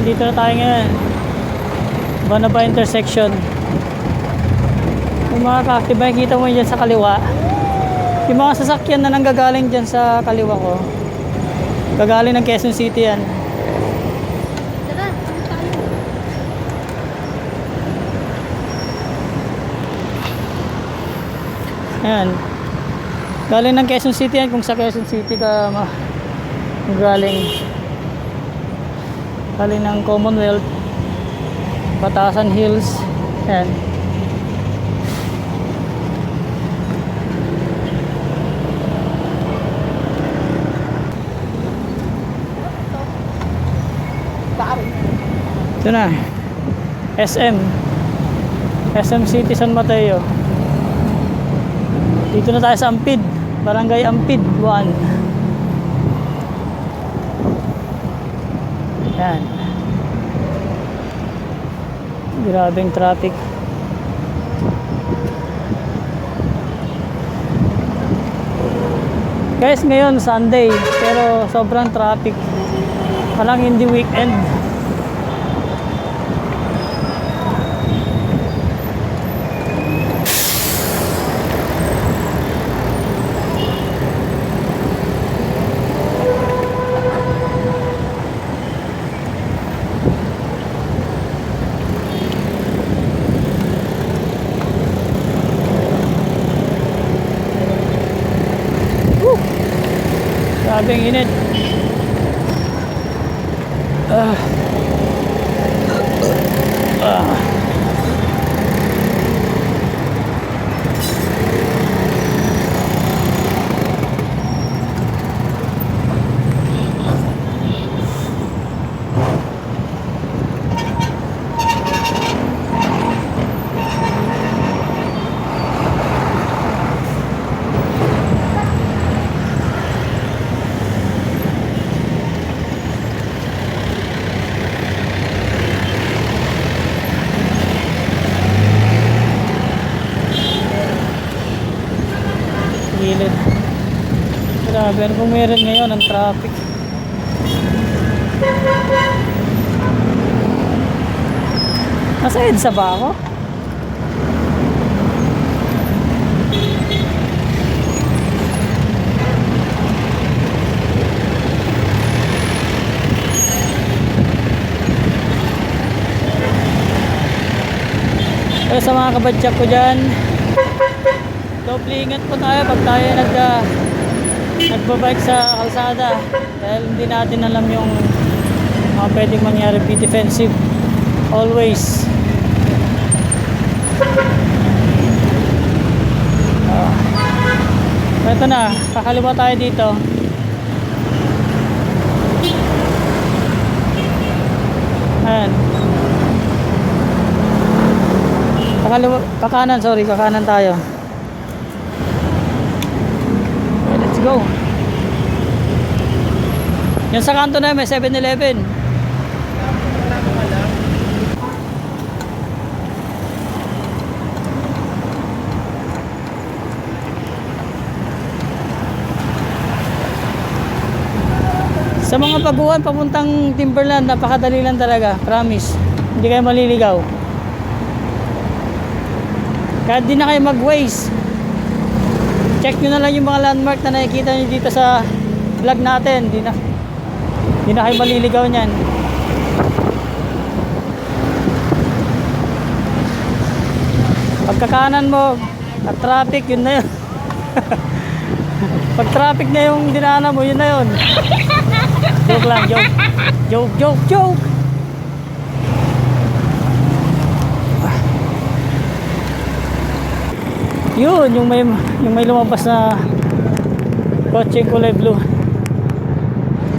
nandito na tayo ngayon. Banaba intersection. Yung mga kakti, makikita mo dyan sa kaliwa. Yung mga sasakyan na nanggagaling dyan sa kaliwa ko. Gagaling ng Quezon City yan. Ayan. Galing ng Quezon City yan kung sa Quezon City ka ma galing. Galing ng Commonwealth. Batasan Hills. Ayan. Ito na. SM. SM City San Mateo. Dito na tayo sa Ampid. Barangay Ampid 1. Yan. Grabing traffic. Guys, ngayon Sunday, pero sobrang traffic. Parang hindi weekend. തെങ്ങിന് Ano kung meron ngayon ang traffic. Nasa EDSA ba ako? Pero sa mga kabadyak ko dyan, doble ingat po tayo pag tayo nag, uh, nagbabike sa kalsada dahil hindi natin alam yung mga pwedeng mangyari. Be defensive. Always. Ah. ito na. Kakaliwa tayo dito. Ayan. Kakaliwa kakanan sorry kakanan tayo Okay, go. Yan sa kanto na may 7-Eleven. Sa mga baguhan papuntang Timberland, napakadali lang talaga, promise. Hindi kayo maliligaw. Kahit di na kayo mag-waste, check nyo na lang yung mga landmark na nakikita nyo dito sa vlog natin. Di na di na kayo maliligaw nyan pagkakanan mo at traffic yun na yun. Pag traffic na yung dinaanan mo yun na yun. Joke lang joke. Joke joke joke Yun, yung may yung may lumabas na kotse kulay blue.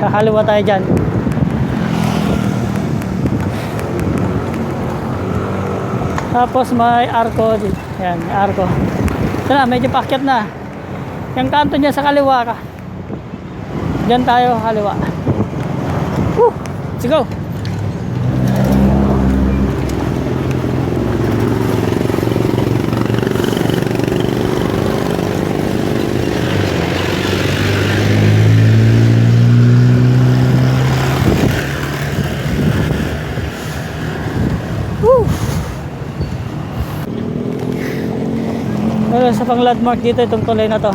Kakaliwa tayo dyan. Tapos may arko. Yan, may arko. Ito na, medyo pakyat na. Yung kanto niya sa kaliwa ka. Diyan tayo, kaliwa. Woo! Let's go! Pero sa pang landmark dito itong tulay na to.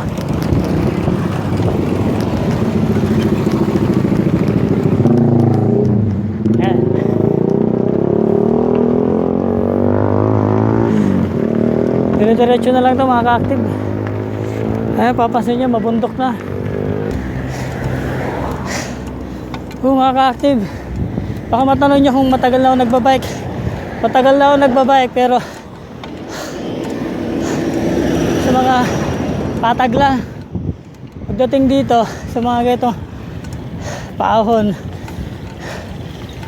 Dire-diretso na lang to mga ka-active. Ayan, papansin nyo, mabundok na. Oo mga ka-active. Baka matanong nyo kung matagal na ako nagbabike. Matagal na ako nagbabike pero sa mga patagla pagdating dito sa mga ganito paahon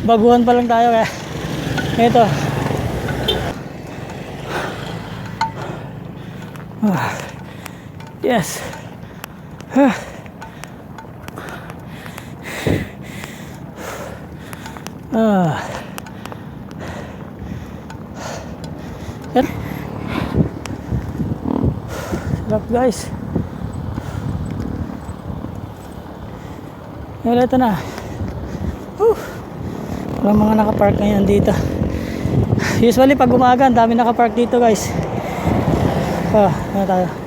baguhan pa lang tayo kaya ito Ah. yes Ah. ah Sarap guys. Yan, ito na. Whew. Walang mga nakapark ngayon dito. Usually pag umaga, ang dami nakapark dito guys. Ah, ano tayo?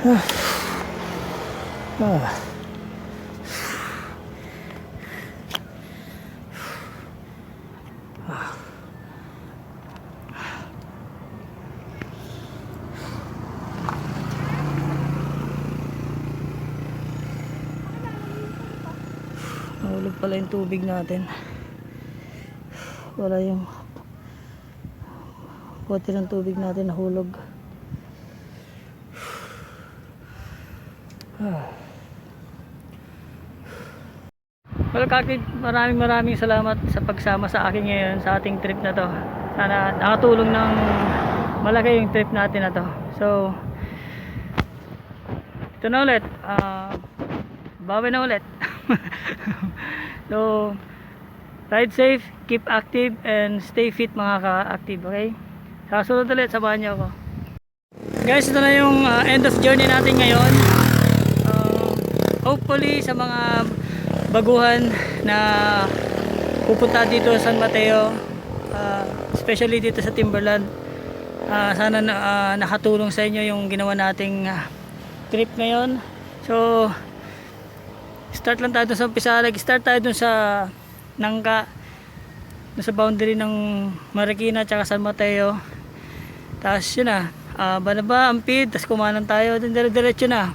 Ah. Nahulog pala yung tubig natin. Wala yung bote ng tubig natin nahulog. Well, Kakid, maraming maraming salamat sa pagsama sa akin ngayon sa ating trip na to. Sana nakatulong ng malaki yung trip natin na to. So, ito na ulit. Ah, bawi na ulit. so, ride safe, keep active, and stay fit mga ka-active, okay? Sa sunod ulit, samahan niyo ako. Guys, ito na yung ah, end of journey natin ngayon. Hopefully sa mga baguhan na pupunta dito sa San Mateo uh, especially dito sa Timberland uh, sana na, uh, nakatulong sa inyo yung ginawa nating trip ngayon so start lang tayo sa umpisa. Start tayo dun sa Nangka dun sa boundary ng Marikina tsaka San Mateo. Tapos yun na uh, Banaba, Ampid tapos kumanan tayo. Dire-diretso na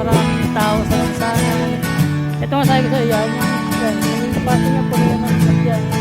maraming tao sa lansangan. Ito nga sabi ko sa iyo, yan, yan, yung kapatid niya po yan ang sakyan.